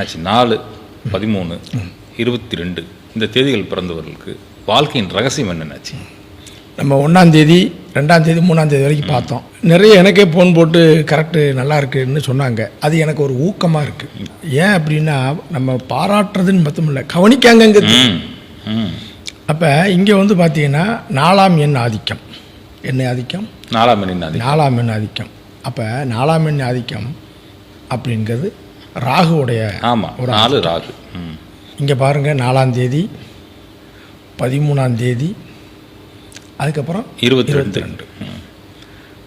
என்னாச்சு? நாலு பதிமூணு இருபத்தி ரெண்டு இந்த தேதிகள் பிறந்தவர்களுக்கு வாழ்க்கையின் ரகசியம் என்னன்னாச்சு? நம்ம ஒன்றாம் தேதி ரெண்டாம் தேதி மூணாம் தேதி வரைக்கும் பார்த்தோம். நிறைய எனக்கே ஃபோன் போட்டு கரெக்டு நல்லா இருக்குன்னு சொன்னாங்க. அது எனக்கு ஒரு ஊக்கமாக இருக்குது ஏன் அப்படின்னா நம்ம பாராட்டுறதுன்னு மட்டும் இல்லை கவனிக்காங்கங்கிறது அப்போ இங்கே வந்து பார்த்தீங்கன்னா நாலாம் எண் ஆதிக்கம். என்ன ஆதிக்கம்? நாலாம் நாதி நாலாம் எண் ஆதிக்கம். அப்போ நாலாம் எண் ஆதிக்கம் அப்படிங்கிறது ராகுவுடைய ஆமாம் ஒரு நாலு ராகு. இங்கே பாருங்கள் நாலாம் தேதி பதிமூணாம் தேதி அதுக்கப்புறம் இருபத்தி ரெண்டு. ம்.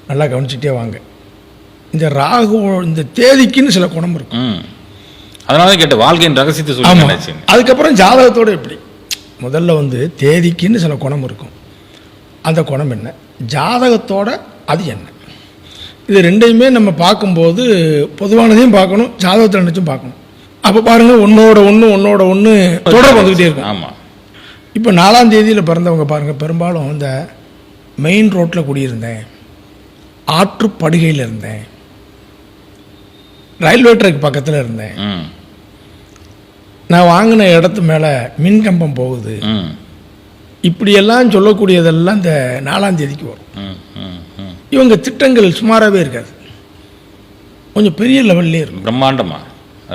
நல்லா கவனிச்சுட்டே வாங்க. இந்த ராகு இந்த தேதிக்குன்னு சில குணம் இருக்கும். அதனால தான் கேட்டேன் வாழ்க்கையின் ரகசியத்தை சொல்லி அதுக்கப்புறம் ஜாதகத்தோட எப்படி? முதல்ல வந்து தேதிக்குன்னு சில குணம் இருக்கும். அந்த குணம் என்ன? ஜாதகத்தோட அது என்ன? இது ரெண்டையுமே நம்ம பார்க்கும்போது பொதுவானதையும் பார்க்கணும் ஜாதகத்தை நினச்சும் பார்க்கணும். அப்போ பாருங்கள் ஒன்றோட ஒன்று ஒன்றோட ஒன்று தொடர்பு வந்துக்கிட்டே இருக்கும். ஆமாம் இப்போ நாலாம் தேதியில் பிறந்தவங்க பாருங்கள் பெரும்பாலும் இந்த மெயின் ரோட்டில் குடியிருந்தேன். ஆற்றுப்படுகையில் இருந்தேன். ரயில்வே ட்ராக் பக்கத்தில் இருந்தேன். நான் வாங்கின இடத்து மேலே மின் கம்பம் போகுது. இப்படியெல்லாம் சொல்லக்கூடியதெல்லாம் இந்த நாலாம் தேதிக்கு வரும். இவங்க திட்டங்கள் சுமாராகவே இருக்காது. கொஞ்சம் பெரிய லெவல்லே இருக்கும். பிரம்மாண்டமா?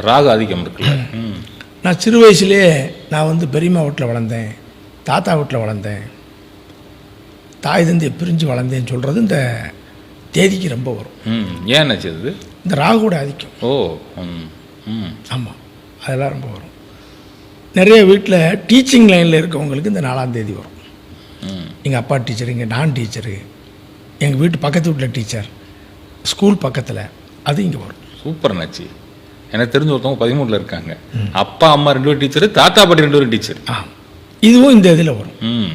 ராகு அதிகம் இருக்குல்ல. நான் சிறு வயசுலேயே நான் வந்து பெரியம்மா வீட்டில் வளர்ந்தேன் தாத்தா வீட்டில் வளர்ந்தேன் தாய் தந்தையை பிரிஞ்சு வளர்ந்தேன்னு சொல்கிறது இந்த தேதிக்கு ரொம்ப வரும். ம். ஏன் அது? இந்த ராகுவோட ஆதிக்கம். ஓ ம் ம். ஆமாம் அதெல்லாம் ரொம்ப வரும். நிறைய வீட்டில் டீச்சிங் லைனில் இருக்கவங்களுக்கு இந்த நாலாம் தேதி வரும். எங்கள் அப்பா டீச்சர் இங்கே நான் டீச்சரு எங்கள் வீட்டு பக்கத்து வீட்டில் டீச்சர். ஸ்கூல் பக்கத்தில். அது இங்கே வரும். சூப்பர் என்னாச்சு எனக்கு தெரிஞ்ச ஒருத்தவங்க பதிமூணுல இருக்காங்க. அப்பா அம்மா ரெண்டு பேரும் டீச்சர் தாத்தா பாட்டி ரெண்டு பேரும் டீச்சர். ஆ. இதுவும் இந்த இதில் வரும். ம்.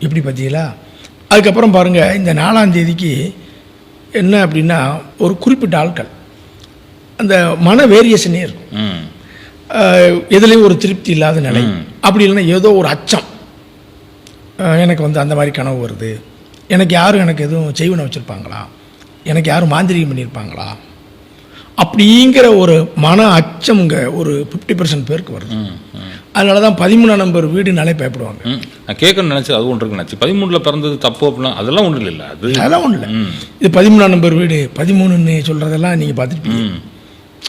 எப்படி பார்த்தீங்களா அதுக்கப்புறம் பாருங்கள் இந்த நாலாம் தேதிக்கு என்ன அப்படின்னா ஒரு குறிப்பிட்ட ஆட்கள். அந்த மன வேரியேஷனே இருக்கும். எதுலேயும் ஒரு திருப்தி இல்லாத நிலை. அப்படி இல்லைன்னா ஏதோ ஒரு அச்சம். எனக்கு வந்து அந்த மாதிரி கனவு வருது. எனக்கு யாரும் எனக்கு எதுவும் செய்வனை வச்சுருப்பாங்களா? எனக்கு யாரும் மாந்திரிகம் பண்ணியிருப்பாங்களா அப்படிங்கிற ஒரு மன அச்சம் இங்கே ஒரு ஃபிஃப்டி பர்சன்ட் பேருக்கு வருது. அதனால தான் பதிமூணாம் நம்பர் வீடுனாலே பயப்படுவாங்க. நான் கேட்கணும்னு நினச்சி அது ஒன்று இருக்கு நினச்சி பதிமூணுல பிறந்தது தப்பு அப்படின்னா அதெல்லாம் ஒன்றும் இல்லை அது. அதெல்லாம் ஒன்றும் இல்லை. இது பதிமூணாம் நம்பர் வீடு பதிமூணுன்னு சொல்கிறதெல்லாம் நீங்கள் பார்த்துருப்பீங்க ம்.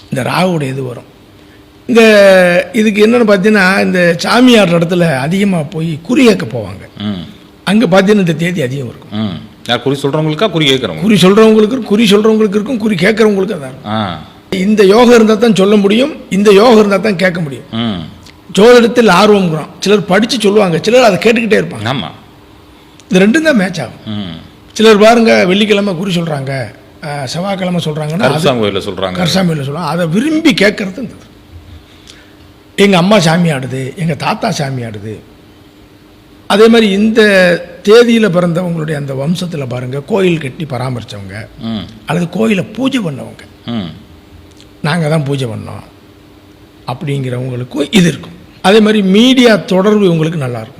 இந்த ராகுடைய இது வரும். இந்த இதுக்கு என்னென்னு பார்த்தீங்கன்னா இந்த சாமியார் இடத்துல அதிகமாக போய் குறி கேட்க போவாங்க. அங்கே பார்த்தீங்கன்னா இந்த தேதி அதிகம் இருக்கும். யார் குறி சொல்கிறவங்களுக்கா குறி கேட்குறவங்க குறி சொல்கிறவங்களுக்கு குறி சொல்கிறவங்களுக்கு இருக்கும் குறி கேட்குறவங்களுக்கு அதான் இந்த யோகம் இருந்தால் தான் சொல்ல முடியும் இந்த யோகம் இருந்தால் தான் கேட்க முடியும். ஜோதிடத்தில் ஆர்வம்ங்கிறோம். சிலர் படித்து சொல்லுவாங்க சிலர் அதை கேட்டுக்கிட்டே இருப்பாங்க. ஆமாம் இது ரெண்டும் தான் மேட்ச் ஆகும். சிலர் பாருங்க வெள்ளிக்கிழமை குறி சொல்கிறாங்க செவ்வாய்க்கிழமை சொல்கிறாங்கன்னா கோயிலில் சொல்கிறாங்க கரசாமியில் சொல்லுவாங்க அதை விரும்பி கேட்கறது இந்த எங்கள் அம்மா சாமி ஆடுது எங்கள் தாத்தா சாமி ஆடுது அதே மாதிரி இந்த தேதியில் பிறந்தவங்களுடைய அந்த வம்சத்தில் பாருங்கள் கோயில் கட்டி பராமரித்தவங்க அல்லது கோயிலை பூஜை பண்ணவங்க. ம். நாங்கள் தான் பூஜை பண்ணோம். அப்படிங்கிறவங்களுக்கும் இது இருக்கும். அதே மாதிரி மீடியா தொடர்பு இவங்களுக்கு நல்லாயிருக்கும்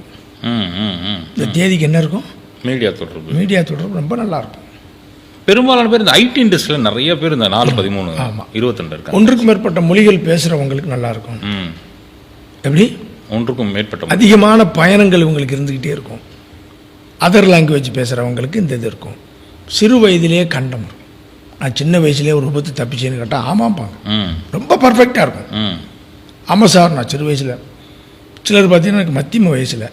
இந்த தேதிக்கு என்ன இருக்கும்? மீடியா தொடர்பு. மீடியா தொடர்பு ரொம்ப நல்லாயிருக்கும் பெரும்பாலான பேர் இந்த ஐடி இண்டஸ்ட்ரியில் நிறைய பேர் இந்த நாலு பதிமூணு ஆமா. இருபத்திரெண்டு இருக்காங்க. ஒன்றுக்கும் மேற்பட்ட மொழிகள் பேசுகிறவங்களுக்கு நல்லாயிருக்கும் ம். எப்படி? ஒன்றுக்கும் மேற்பட்ட அதிகமான பயணங்கள் இவங்களுக்கு இருந்துக்கிட்டே இருக்கும். அதர் லாங்குவேஜ் பேசுகிறவங்களுக்கு இந்த இது இருக்கும். சிறு வயதிலேயே கண்டம். இருக்கும் நான் சின்ன வயசுலேயே ஒரு விபத்து தப்பிச்சேன்னு கேட்டால் ஆமாம்பாங்க. ரொம்ப பர்ஃபெக்டாக இருக்கும். ஆமாம் சார் நான் சிறு வயசில். சிலர் பார்த்தீங்கன்னா எனக்கு மத்தியம வயசில்.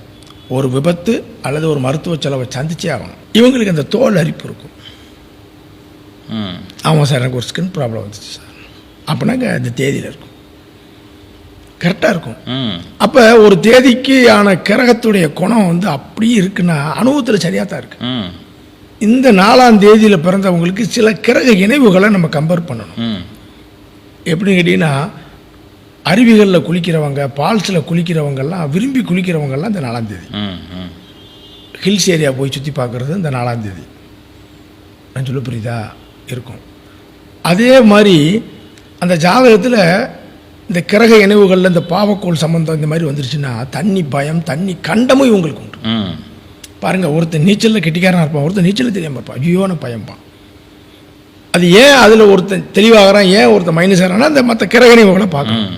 ஒரு விபத்து அல்லது ஒரு மருத்துவ செலவை சந்திச்சே ஆகணும். இவங்களுக்கு அந்த தோல் அரிப்பு இருக்கும். ஆமாம் சார் எனக்கு ஒரு ஸ்கின் ப்ராப்ளம் வந்துச்சு சார். அப்படின்னாங்க இந்த தேதியில் இருக்கும். கரெக்டாக இருக்கும். அப்போ ஒரு தேதிக்கு ஆன கிரகத்துடைய குணம் வந்து அப்படியே இருக்குன்னா அனுபவத்தில் சரியாக தான் இருக்கு. இந்த நாலாம் தேதியில் பிறந்தவங்களுக்கு சில கிரக இணைவுகளை நம்ம கம்பேர் பண்ணணும். எப்படின்னு கேட்டிங்கன்னா அருவிகளில் குளிக்கிறவங்க பால்ஸில் குளிக்கிறவங்கெல்லாம் விரும்பி குளிக்கிறவங்கெல்லாம் இந்த நாலாம் தேதி. ஹில்ஸ் ஏரியா போய் சுற்றி பார்க்குறது இந்த நாலாம் தேதி. நான் சொல்ல புரியுதா? இருக்கும். அதே மாதிரி அந்த ஜாதகத்தில் இந்த கிரக இணைவுகளில் இந்த பாவக்கோள் சம்பந்தம் இந்த மாதிரி வந்துருச்சுன்னா தண்ணி பயம் தண்ணி கண்டமும் இவங்களுக்கு உண்டு. பாருங்கள் ஒருத்தன் நீச்சலில் கெட்டிக்காரனாக இருப்பான் ஒருத்தன் நீச்சலில் தெரியாமல் இருப்பான். ஐயோன்னு பயம்பான். அது ஏன் அதில் ஒருத்தன் தெளிவாகிறான் ஏன் ஒருத்தன் மைனஸ் ஆகிறான்னா அந்த மற்ற கிரக இணைவுகளை பார்க்கணும்.